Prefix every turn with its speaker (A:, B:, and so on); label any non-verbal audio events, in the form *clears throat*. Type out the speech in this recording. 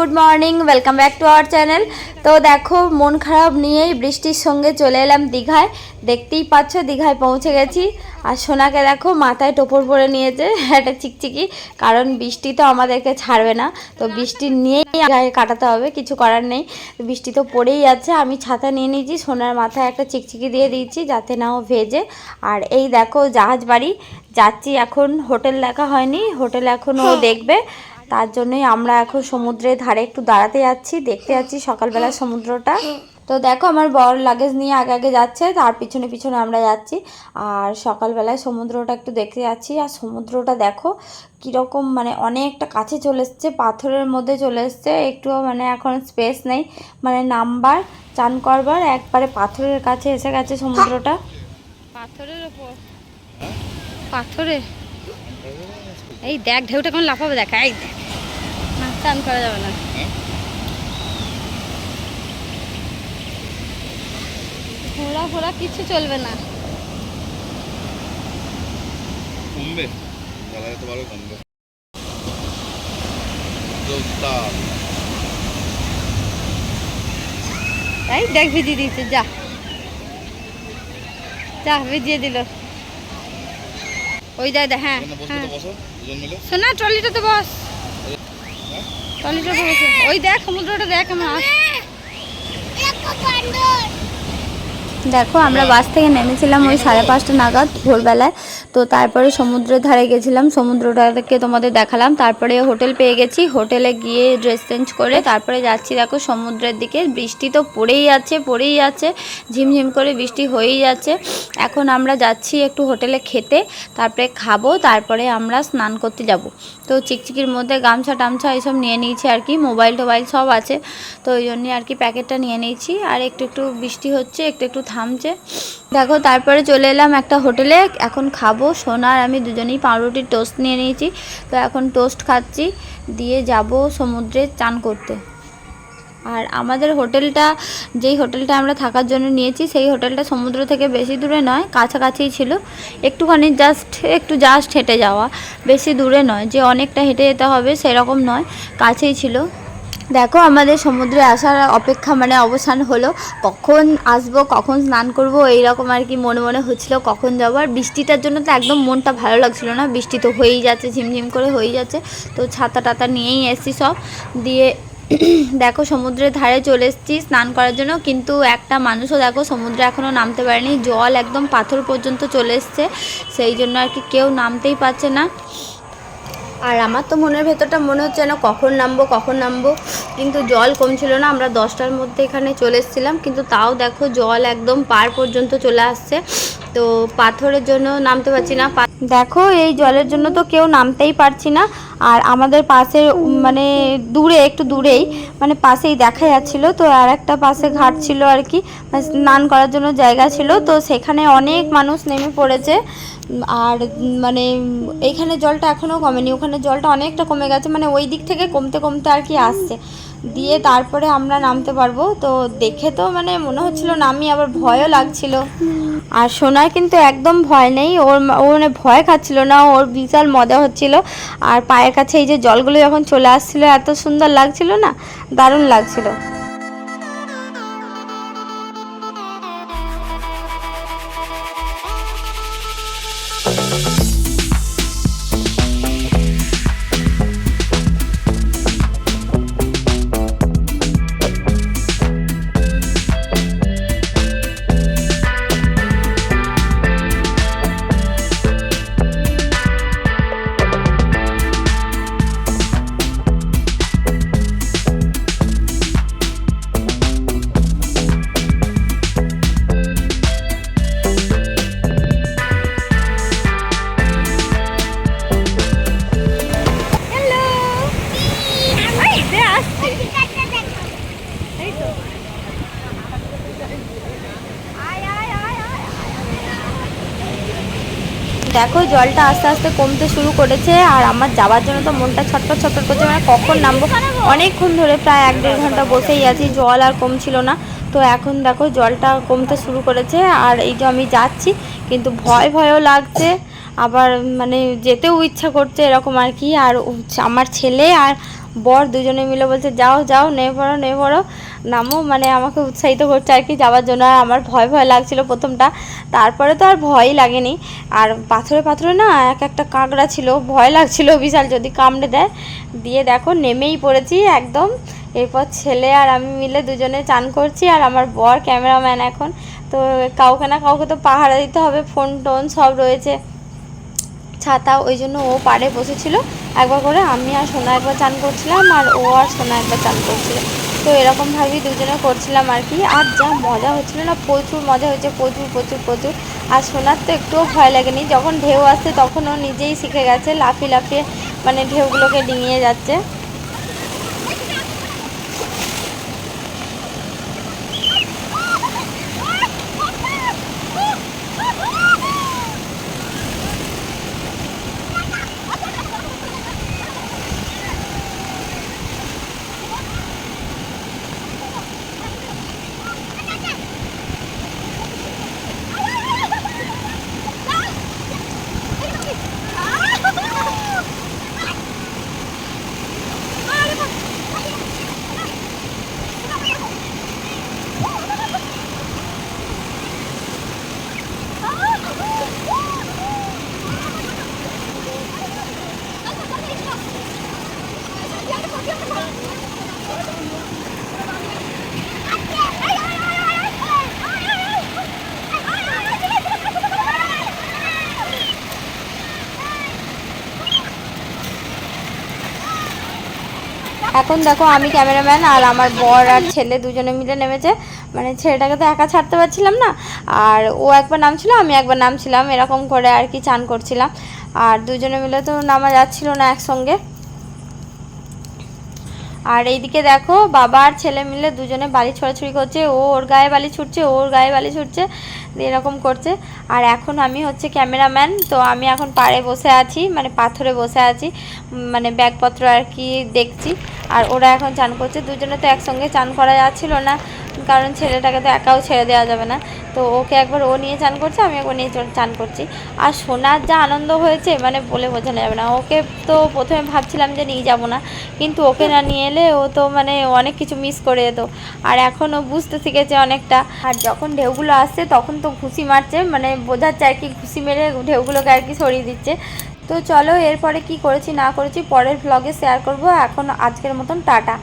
A: Good morning welcome back to our channel. তো দেখো মন খারাপ নিয়েই বৃষ্টির সঙ্গে চলে এলাম দীঘায়। দেখতেই পাচ্ছ দীঘায় পৌঁছে গেছি। আর সোনাকে দেখো মাথায় টোপর পরে নিয়েছে একটা চিকচিকি। কারণ বৃষ্টি তো আমাদেরকে ছাড়বে না। তো বৃষ্টি নিয়েই কাটাতে হবে কিছু করার নেই। বৃষ্টি তো পড়েই যাচ্ছে আমি ছাতা নিয়ে নিয়েছি সোনার মাথায় একটা চিকচিকি দিয়ে দিয়েছি যাতে না ও ভেজে। আর এই দেখো জাহাজ বাড়ি। যাচ্ছি এখন হোটেল দেখা হয়নি। হোটেল এখন ও দেখবে। তার জন্যই আমরা এখন সমুদ্রের ধারে একটু দাঁড়াতে যাচ্ছি, দেখতে যাচ্ছি সকালবেলা সমুদ্রটা। তো দেখো আমার বড় লাগেজ নিয়ে আগে আগে যাচ্ছে, তার পিছনে পিছনে আমরা যাচ্ছি। আর সকালবেলায় সমুদ্রটা একটু দেখতে যাচ্ছি, আর সমুদ্রটা দেখো কীরকম মানে অনেকটা কাছে চলে এসছে, পাথরের মধ্যে চলে এসছে। একটুও মানে এখন স্পেস নেই মানে নাম্বার, চান করবার, একবারে পাথরের কাছে এসে গেছে সমুদ্রটা।
B: পাথরের ওপর? পাথরে? এই দেখ ঢেউটা কোন লাফাবে দেখ এই দেখ। করা যাবে না। ঘোরা ফোরা কিছু চলবে না।
C: কমবে? গলায় তো ভালো কমবে।
B: এই দেখ ভিজিয়ে দিয়েছে যা। যা ভিজিয়ে দিল। ওই দেখ দেখ, হ্যাঁ
C: এখানে ট্রলিটা
B: হ্যাঁ
C: তো বসো দুজন মিলে
B: শোনা ট্রলিটাতে বস ট্রলিটা বসে ওই দেখ সমুদ্রটা দেখ আসছে
A: দেখো, আমরা বাস থেকে নেমেছিলাম ওই সাড়ে পাঁচটা নাগাদ ভোরবেলায়। তো তারপরে সমুদ্রের ধারে গেছিলাম। সমুদ্রটাকে তোমাদের দেখালাম। তারপরে হোটেল পেয়ে গেছি। হোটেলে গিয়ে ড্রেস চেঞ্জ করে তারপরে যাচ্ছি, দেখো, সমুদ্রের দিকে। বৃষ্টি তো পড়েই আছে পড়েই আছে। ঝিমঝিম করে বৃষ্টি হয়েই যাচ্ছে। এখন আমরা যাচ্ছি একটু হোটেলে খেতে, তারপরে খাব, তারপরে আমরা স্নান করতে যাব। তো চিকচিকির মধ্যে গামছা টামছা এইসব নিয়ে নিয়েছি আর কি, মোবাইল টোবাইল সব আছে। তো ওই জন্যই আর কি প্যাকেটটা নিয়ে নিয়েছি। আর একটু একটু বৃষ্টি হচ্ছে, একটু একটু থামছে। দেখো, তারপরে চলে এলাম একটা হোটেলে। এখন খাব সোনার আমি দুজনেই পাউরুটির টোস্ট নিয়ে নিয়েছি। তো এখন টোস্ট খাচ্ছি, দিয়ে যাব সমুদ্রে চান করতে। আর আমাদের হোটেলটা, যেই হোটেলটা আমরা থাকার জন্য নিয়েছি, সেই হোটেলটা সমুদ্র থেকে বেশি দূরে নয় কাছাকাছিই ছিল। একটুখানি জাস্ট একটু জাস্ট হেঁটে যাওয়া। বেশি দূরে নয়, যে অনেকটা হেঁটে যেতে হবে সেরকম নয়, কাছেই ছিল। দেখো, আমাদের সমুদ্রে আসার অপেক্ষা মানে অবসান হলো। কখন আসব, কখন স্নান করব, এইরকম আর কি মনে মনে হচ্ছিল কখন যাব। আর বৃষ্টিটার জন্য তো একদম মনটা ভালো লাগছিল না। বৃষ্টি তো হয়েই যাচ্ছে, ঝিমঝিম করে হয়েই যাচ্ছে। তো ছাতা টাতা নিয়েই এসছি সব। দিয়ে *clears throat* দেখো, সমুদ্রের ধারে চলে এসেছি স্নান করার জন্য। কিন্তু একটা মানুষও দেখো, সমুদ্রে এখনও নামতে পারেনি। জল একদম পাথর পর্যন্ত চলে এসছে। সেই জন্য আর কি কেউ নামতেই পারছে না। আর আমার তো মনের ভেতরটা মনে হচ্ছে না কখন নামবো কখন নামবো। কিন্তু জল কমছিল না, আমরা দশটার মধ্যে এখানে চলে এসেছিলাম। কিন্তু তাও দেখো জল একদম পার পর্যন্ত চলে আসছে। তো পাথরের জন্য নামতে পারছি না। দেখো এই জলের জন্য তো কেউ নামতেই পারছি না। আর আমাদের পাশে মানে দূরে একটু দূরেই মানে পাশেই দেখা যাচ্ছিল তো আর একটা পাশে ঘাট ছিল আর কি মানে স্নান করার জন্য জায়গা ছিল তো সেখানে অনেক মানুষ নেমে পড়েছে আর মানে উম, এইখানে জলটা এখনও কমেনি ওখানে জলটা অনেকটা কমে গেছে মানে ওই দিক থেকে কমতে কমতে আর কি আসছে দিয়ে তারপরে আমরা নামতে পারব তো দেখে তো মানে মনে হচ্ছিল নামি আবার ভয়ও লাগছিল আর সোনার কিন্তু একদম ভয় নেই ওর ও মানে ভয় খাচ্ছিল না ওর বিশাল মজা হচ্ছিল আর কাছে এই যে জলগুলো যখন চলে আসছিল এত সুন্দর লাগছিল না? দারুণ লাগছিল। দেখো, জলটা আস্তে আস্তে কমতে শুরু করেছে, আর আমার যাওয়ার জন্য তো মনটা ছটফট ছটফট করছে মানে কখন নামবো? অনেকক্ষণ ধরে প্রায় এক দেড় ঘণ্টা বসেই আছি, জল আর কমছিল না। তো এখন দেখো, জলটা কমতে শুরু করেছে, আর এই যে আমি যাচ্ছি, কিন্তু ভয় ভয়ও লাগছে। আবার মানে যেতেও ইচ্ছা করছে এরকম আর কি, আর আমার ছেলে আর বর দুজনে মিলে বলছে, যাও যাও, নেমে পড়ো নেমে পড়ো। নামো মানে আমাকে উৎসাহিত করছে আর কি, যাওয়ার জন্য। আর আমার ভয় ভয় লাগছিল প্রথমটা। তারপরে তো আর ভয়ই লাগেনি। আর পাথরে পাথরে না এক একটা কাঁকড়া ছিল। ভয় লাগছিল বিশাল, যদি কামড়ে দেয়। দিয়ে দেখো, নেমেই পড়েছি একদম। এরপর ছেলে আর আমি মিলে দুজনে চান করছি আর আমার বর ক্যামেরাম্যান এখন। তো কাউকে না কাউকে তো পাহারা দিতে হবে ফোন টোন সব রয়েছে। ছাতা, ওই জন্য ও পাড়ে বসেছিল। একবার করে আমি আর সোনা একবার চান করছিলাম আর ও আর সোনা একবার চান করছিল। তো এরকমভাবেই দুজনে করছিলাম আর কি। আর যা মজা হচ্ছিল না, প্রচুর মজা হয়েছে, প্রচুর প্রচুর প্রচুর। আর সোনার তো একটুও ভয় লাগেনি, যখন ঢেউ আসছে তখন ও নিজেই শিখে গেছে, লাফিয়ে লাফিয়ে মানে ঢেউগুলোকে ডিঙিয়ে যাচ্ছে। এখন দেখো আমি ক্যামেরাম্যান আর আমার বর আর ছেলে দুজনে মিলে নেমেছে। মানে ছেলেটাকে তো একা ছাড়তে পারছিলাম না। আর ও একবার নামছিল, আমি একবার নামছিলাম। এরকম করে আর কি চান করছিলাম। আর দুজনে মিলে তো নামা যাচ্ছিল না একসঙ্গে। আর এইদিকে দেখো, বাবা আর ছেলে মিলে দুজনে বালি ছোড়াছুড়ি করছে, ও ওর গায়ে বালি ছুটছে ওর গায়ে বালি ছুটছে এরকম করছে। আর এখন আমি হচ্ছে ক্যামেরাম্যান, তো আমি এখন পাড়ে বসে আছি মানে পাথরে বসে আছি মানে ব্যাগপত্র আর কি দেখছি। আর ওরা এখন চান করছে, দুজনে তো একসঙ্গে চান করা যাচ্ছিল না, কারণ ছেলেটাকে তো একাও ছেড়ে দেওয়া যাবে না। তো ওকে একবার ও নিয়ে চান করছে, আমি একবার নিয়ে চান করছি। আর সোনার যা আনন্দ হয়েছে মানে বলে বোঝানো যাবে না। ওকে তো প্রথমে ভাবছিলাম যে নিয়ে যাব না, কিন্তু ওকে না নিয়ে এলে ও তো মানে অনেক কিছু মিস করে যেত। আর এখন ও বুঝতে শিখেছে অনেকটা। আর যখন ঢেউগুলো আসছে, তখন তো ঘুষি মারছে মানে বোঝাচ্ছে আর কি, ঘুষি মেরে ঢেউগুলোকে আর কি সরিয়ে দিচ্ছে। তো চলো এরপরে কি করেছি না করেছি পরের ভ্লগে শেয়ার করব। এখন আজকের মতন টাটা।